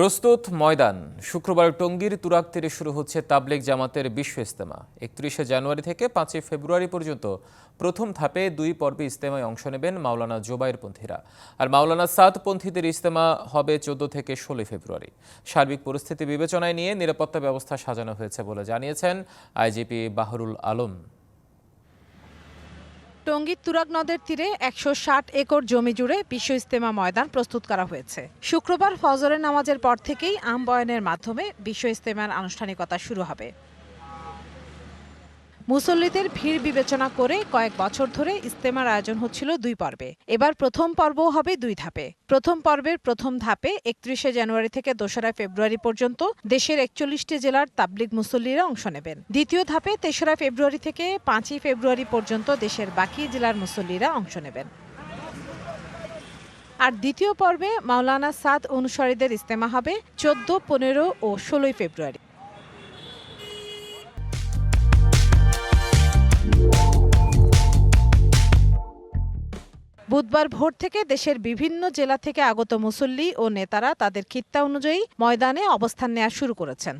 প্রস্তুত ময়দান। শুক্রবার টঙ্গীর তুরাক তীরে শুরু হচ্ছে তাবলিগ জামাতের বিশ্ব ইস্তেমা একত্রিশে জানুয়ারি থেকে পাঁচই ফেব্রুয়ারি পর্যন্ত প্রথম ধাপে দুই পর্বে ইস্তেমায় অংশ নেবেন মাওলানা জোবাইর পন্থীরা। আর মাওলানা সাদ পন্থীদের ইস্তেমা হবে চোদ্দ থেকে ষোলোই ফেব্রুয়ারি। সার্বিক পরিস্থিতি বিবেচনায় নিয়ে নিরাপত্তা ব্যবস্থা সাজানো হয়েছে বলে জানিয়েছেন আইজিপি বাহরুল আলম। টঙ্গীর তুরাগ নদের তীরে একশো ষাট একর জমি জুড়ে বিশ্ব ইস্তেমা ময়দান প্রস্তুত করা হয়েছে। শুক্রবার ফজরের নামাজের পর থেকেই আম বয়নের মাধ্যমে বিশ্ব ইস্তেমার আনুষ্ঠানিকতা শুরু হবে। মুসল্লিদের ভিড় বিবেচনা করে কয়েক বছর ধরে ইস্তেমার আয়োজন হচ্ছিল দুই পর্বে। এবার প্রথম পর্ব হবে দুই ধাপে। প্রথম পর্বের প্রথম ধাপে একত্রিশে জানুয়ারি থেকে দোসরা ফেব্রুয়ারি পর্যন্ত দেশের একচল্লিশটি জেলার তাবলিগ মুসল্লিরা অংশ নেবেন। দ্বিতীয় ধাপে তেসরা ফেব্রুয়ারি থেকে পাঁচই ফেব্রুয়ারি পর্যন্ত দেশের বাকি জেলার মুসল্লিরা অংশ নেবেন। আর দ্বিতীয় পর্বে মাওলানা সাদ অনুসারীদের ইস্তেমা হবে চোদ্দ, পনেরো ও ষোলোই ফেব্রুয়ারি। বুধবার ভোর থেকে দেশের বিভিন্ন জেলা থেকে আগত মুসল্লি ও নেতারা তাদের খিত্তা অনুযায়ী ময়দানে অবস্থান নেওয়া শুরু করেছেন।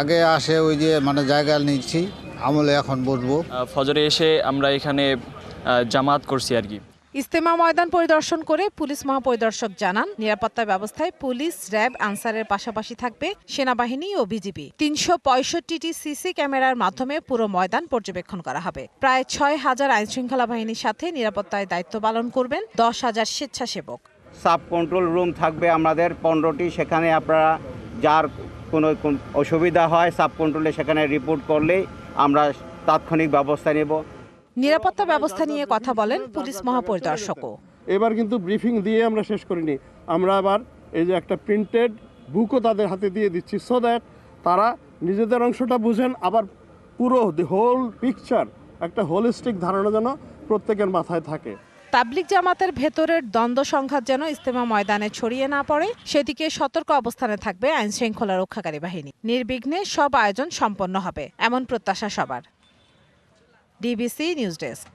আগে আসে ওই যে মানে জায়গা নিচ্ছি আমলে এখন বসবো। ফজরে এসে আমরা এখানে জামাত করছি আর কি। ইস্তেমা ময়দান পরিদর্শন করে পুলিশ মহাপরিদর্শক জানান, নিরাপত্তা ব্যবস্থায় পুলিশ, র্যাব, আনসারের পাশাপাশি থাকবে সেনাবাহিনী ও বিজিবি। তিনশো পঁয়ষট্টিটি সিসি ক্যামেরার মাধ্যমে পুরো ময়দান পর্যবেক্ষণ করা হবে। প্রায় ছয় হাজার আইনশৃঙ্খলা বাহিনীর সাথে নিরাপত্তায় দায়িত্ব পালন করবেন দশ হাজার স্বেচ্ছাসেবক। সাব কন্ট্রোল রুম থাকবে আমাদের পনেরোটি, সেখানে আপনারা যার কোনো অসুবিধা হয় সাব কন্ট্রোলে সেখানে রিপোর্ট করলেই আমরা তাৎক্ষণিক ব্যবস্থা নেব। নিরাপত্তা ব্যবস্থা নিয়ে কথা বলেন পুলিশ মহাপরিদর্শকও। এবার কিন্তু ব্রিফিং দিয়ে আমরা শেষ করিনি। আমরা আবার এই যে একটা প্রিন্টেড বুকও তাদের হাতে দিয়ে দিচ্ছি সো দ্যাট তারা নিজেদের অংশটা বুঝেন আবার পুরো দি হোল পিকচার একটা হোলিস্টিক ধারণা যেন প্রত্যেকের মাথায় থাকে। তাবলিক জামাতের ভেতরের দ্বন্দ্ব সংঘাত যেন ইস্তেমা ময়দানে ছড়িয়ে না পড়ে সেদিকে সতর্ক অবস্থানে থাকবে আইন শৃঙ্খলা রক্ষাকারী বাহিনী। নির্বিঘ্নে সব আয়োজন সম্পন্ন হবে এমন প্রত্যাশা সবার। DBC news desk